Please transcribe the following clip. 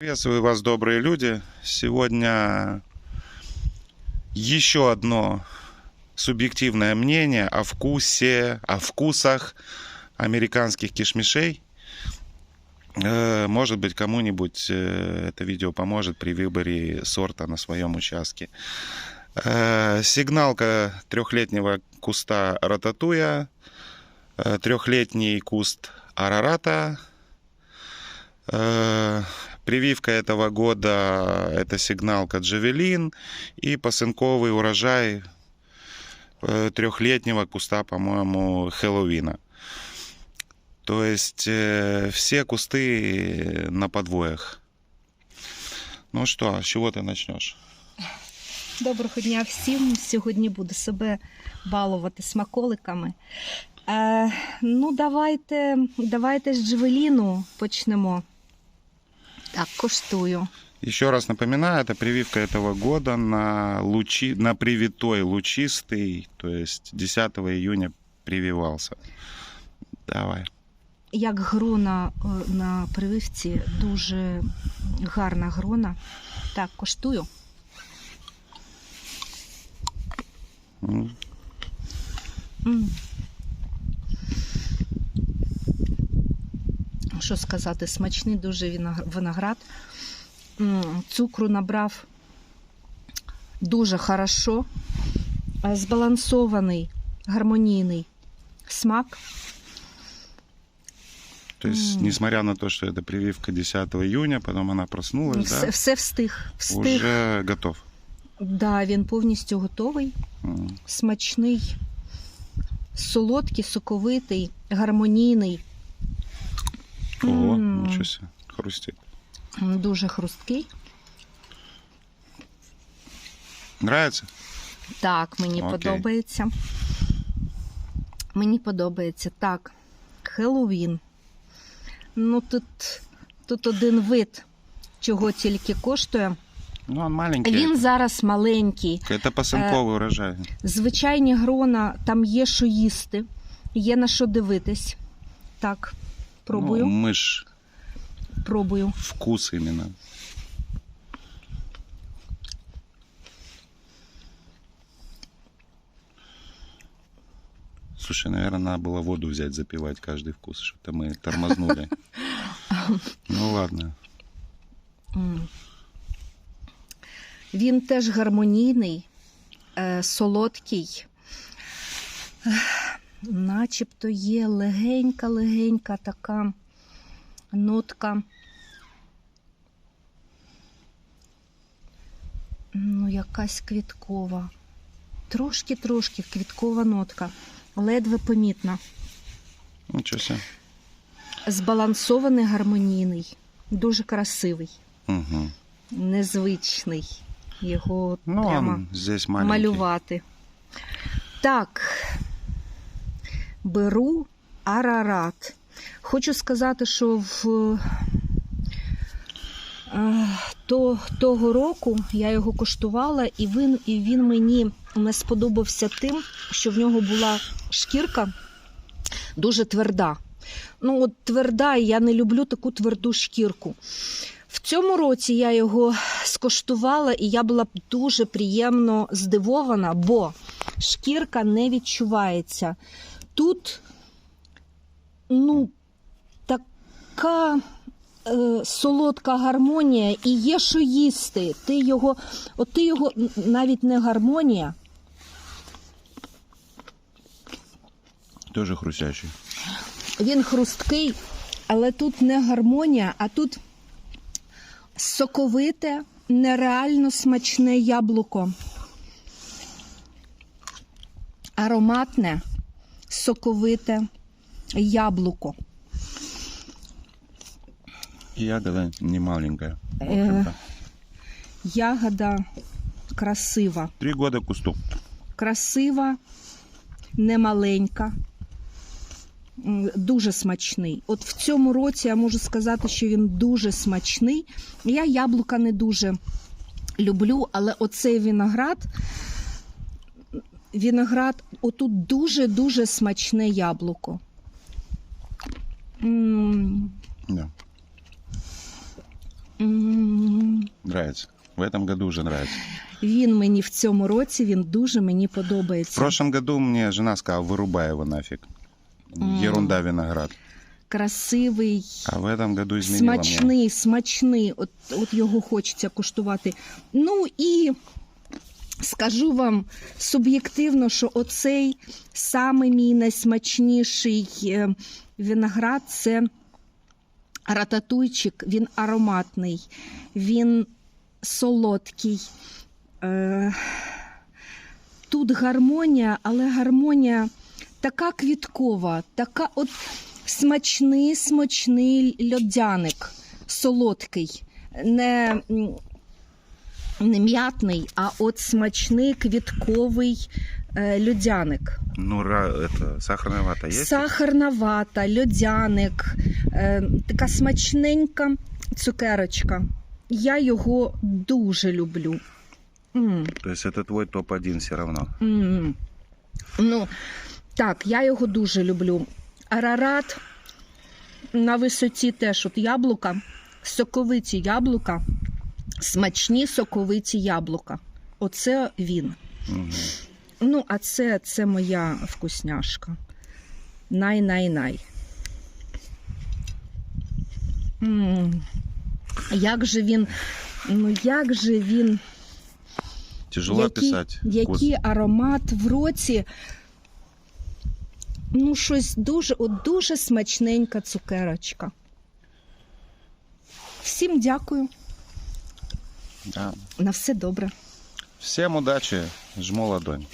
Приветствую вас, добрые люди. Сегодня еще одно субъективное мнение о вкусе, о вкусах американских кишмишей. Э, Может быть, кому-нибудь э, это видео поможет при выборе сорта на своем участке. Э, Сигналка трехлетнего куста рататуя, трехлетний куст арарата, Прививка этого года это сигналка Джавелин и посынковый урожай э, трехлетнего куста, по-моему, Хэллоуина. То есть э, все кусты на подвоях. Ну что, с чего ты начнешь? Доброго дня всім. Сьогодні буду себе балувати смаколиками. Е, ну, давайте, давайте з Джевеліну почнемо. Так, коштую. Еще раз напоминаю, это прививка этого года на, лучи, на привитой лучистый, то есть 10 июня прививался. Давай. Як грона е, на прививці, дуже гарна грона. Так, коштую. М, М. Що сказати, смачний дуже виноград. Цукру набрав дуже хорошо. Е, Збалансований, гармонійний смак. То есть, несмотря на то, что это прививка 10 июня, потом она проснулась, Все, да, все встиг. Встиг. уже готов. Да, він повністю готовий, смачний, солодкий, соковитий, гармонійний. Ого, М. ничего себе, хрустит. М, Дуже хрусткий. Нравится? Так, мені Окей. подобається. Мені подобається. Так, Хеллоуін. Ну, тут, тут один вид, чого тільки коштує. Ну, он маленький. Він это. зараз маленький. Это посынковый урожай. Звичайні грона, там є що їсти, є на що дивитись. Так, пробую, Ну, мышь, пробую. вкус именно. Слушай, наверное, надо было воду взять, запивать каждый вкус. Что-то мы тормознули. Ну ладно. М. Він теж гармонійний, е, солодкий. Начебто є легенька-легенька така нотка. Ну, якась квіткова. Трошки-трошки квіткова нотка, ледве помітна. Себе. Збалансований, гармонійний, дуже красивий, Угу. незвичний. Його Ну, прямо здесь малювати. Так, беру арарат. Хочу сказати, що в е, то, того року я його коштувала, і він, і він мені не сподобався тим, що в нього була шкірка дуже тверда. Ну, от тверда, і я не люблю таку тверду шкірку. В цьому році я його скоштувала, і я була дуже приємно здивована, бо шкірка не відчувається. Тут, ну, така е, солодка гармонія, і є що їсти. Ти його, от ти його навіть не гармонія. Тоже хрустящий. Він хрусткий, але тут не гармонія, а тут соковите, нереально смачне яблуко. Ароматне, соковите яблуко. Ягода не маленькая. Э. Ягода красива. Три года кусту. Красива, немаленька. М, Дуже смачний. От в цьому році я можу сказати, що він дуже смачний. Я яблука не дуже люблю, але оцей виноград, виноград, отут дуже-дуже смачне яблуко. М, Да. М, Нравится. В этом году уже нравится. Він мені в цьому році він дуже мені В подобається. прошлом году мне жена сказала, вырубай его нафиг. М. Ерунда виноград. Красивий, А в этом году изменила мне. смачний, смачний. От, от його хочеться куштувати. Ну і скажу вам суб'єктивно, що оцей самий мій найсмачніший е, виноград це рататуйчик. Він ароматний, він солодкий. Е, Тут гармонія, але гармонія така квіткова, така от смачний, смачний льодяник, солодкий, не, не м'ятний, а от смачний квітковий е, льодяник. Ну, это, сахарная вата есть? Сахарна вата, льодяник, е, така смачненька цукерочка. Я його дуже люблю. М. То есть это твой топ-1 все равно. М. Ну, так, я його дуже люблю. Арарат на висоті теж от яблука, соковиті яблука, смачні соковиті яблука. Оце він. Мгм. Ну, а це, це моя вкусняшка. Най-най-най. М. Як же він, ну як же він Тяжело який, описать. який аромат в році. Ну, щось дуже, от дуже смачненька цукерочка. Всім дякую. Да. На все добре. Всем удачи. Жму ладонь.